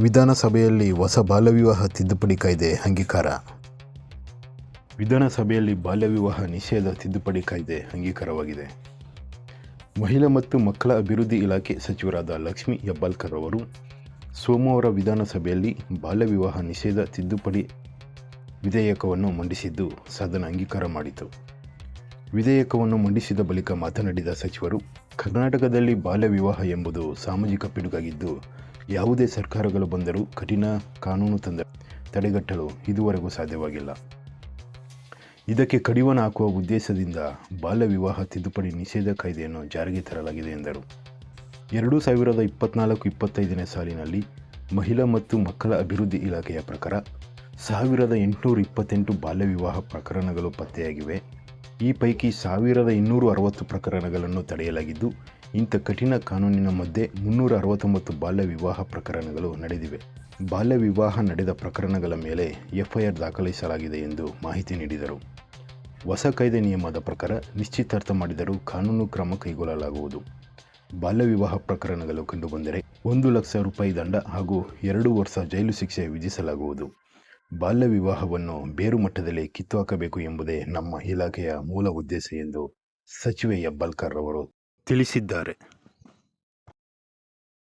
ವಿಧಾನಸಭೆಯಲ್ಲಿ ಹೊಸ ಬಾಲ್ಯವಿವಾಹ ತಿದ್ದುಪಡಿ ಕಾಯ್ದೆ ಅಂಗೀಕಾರ. ವಿಧಾನಸಭೆಯಲ್ಲಿ ಬಾಲ್ಯವಿವಾಹ ನಿಷೇಧ ತಿದ್ದುಪಡಿ ಕಾಯ್ದೆ ಅಂಗೀಕಾರವಾಗಿದೆ. ಮಹಿಳಾ ಮತ್ತು ಮಕ್ಕಳ ಅಭಿವೃದ್ಧಿ ಇಲಾಖೆ ಸಚಿವರಾದ ಲಕ್ಷ್ಮೀ ಹೆಬ್ಬಾಲ್ಕರ್ ಅವರು ಸೋಮವಾರ ವಿಧಾನಸಭೆಯಲ್ಲಿ ಬಾಲ್ಯವಿವಾಹ ನಿಷೇಧ ತಿದ್ದುಪಡಿ ವಿಧೇಯಕವನ್ನು ಮಂಡಿಸಿದ್ದು ಸದನ ಅಂಗೀಕಾರ ಮಾಡಿತು. ವಿಧೇಯಕವನ್ನು ಮಂಡಿಸಿದ ಬಳಿಕ ಮಾತನಾಡಿದ ಸಚಿವರು, ಕರ್ನಾಟಕದಲ್ಲಿ ಬಾಲ್ಯ ವಿವಾಹ ಎಂಬುದು ಸಾಮಾಜಿಕ ಪಿಡುಗಾಗಿದ್ದು, ಯಾವುದೇ ಸರ್ಕಾರಗಳು ಬಂದರೂ ಕಠಿಣ ಕಾನೂನು ತಂದ, ತಡೆಗಟ್ಟಲು ಇದುವರೆಗೂ ಸಾಧ್ಯವಾಗಿಲ್ಲ. ಇದಕ್ಕೆ ಕಡಿವಾಣ ಹಾಕುವ ಉದ್ದೇಶದಿಂದ ಬಾಲ್ಯ ವಿವಾಹ ತಿದ್ದುಪಡಿ ನಿಷೇಧ ಕಾಯ್ದೆಯನ್ನು ಜಾರಿಗೆ ತರಲಾಗಿದೆ ಎಂದರು. ಎರಡು ಸಾವಿರದ ಇಪ್ಪತ್ನಾಲ್ಕು ಇಪ್ಪತ್ತೈದನೇ ಸಾಲಿನಲ್ಲಿ ಮಹಿಳಾ ಮತ್ತು ಮಕ್ಕಳ ಅಭಿವೃದ್ಧಿ ಇಲಾಖೆಯ ಪ್ರಕಾರ ಸಾವಿರದ ಎಂಟುನೂರ ಇಪ್ಪತ್ತೆಂಟು ಬಾಲ್ಯ ವಿವಾಹ ಪ್ರಕರಣಗಳು ಪತ್ತೆಯಾಗಿವೆ. ಈ ಪೈಕಿ ಸಾವಿರದ ಇನ್ನೂರ ಅರವತ್ತು ಪ್ರಕರಣಗಳನ್ನು ತಡೆಯಲಾಗಿದ್ದು, ಇಂಥ ಕಠಿಣ ಕಾನೂನಿನ ಮಧ್ಯೆ ಮುನ್ನೂರ ಅರವತ್ತೊಂಬತ್ತು ಬಾಲ್ಯ ವಿವಾಹ ಪ್ರಕರಣಗಳು ನಡೆದಿವೆ. ಬಾಲ್ಯ ವಿವಾಹ ನಡೆದ ಪ್ರಕರಣಗಳ ಮೇಲೆ ಎಫ್ಐಆರ್ ದಾಖಲಿಸಲಾಗಿದೆ ಎಂದು ಮಾಹಿತಿ ನೀಡಿದರು. ಹೊಸ ಕಾಯ್ದೆ ನಿಯಮದ ಪ್ರಕಾರ ನಿಶ್ಚಿತಾರ್ಥ ಮಾಡಿದರೂ ಕಾನೂನು ಕ್ರಮ ಕೈಗೊಳ್ಳಲಾಗುವುದು. ಬಾಲ್ಯ ವಿವಾಹ ಪ್ರಕರಣಗಳು ಕಂಡುಬಂದರೆ ಒಂದು ಲಕ್ಷ ರೂಪಾಯಿ ದಂಡ ಹಾಗೂ ಎರಡು ವರ್ಷ ಜೈಲು ಶಿಕ್ಷೆ ವಿಧಿಸಲಾಗುವುದು. ಬಾಲ್ಯ ವಿವಾಹವನ್ನು ಬೇರು ಮಟ್ಟದಲ್ಲಿ ಕಿತ್ತುಹಾಕಬೇಕು ಎಂಬುದೇ ನಮ್ಮ ಇಲಾಖೆಯ ಮೂಲ ಉದ್ದೇಶ ಎಂದು ಸಚಿವೆ ಹೆಬ್ಬಾಳ್ಕರ್ ಅವರು ತಿಳಿಸಿದ್ದಾರೆ.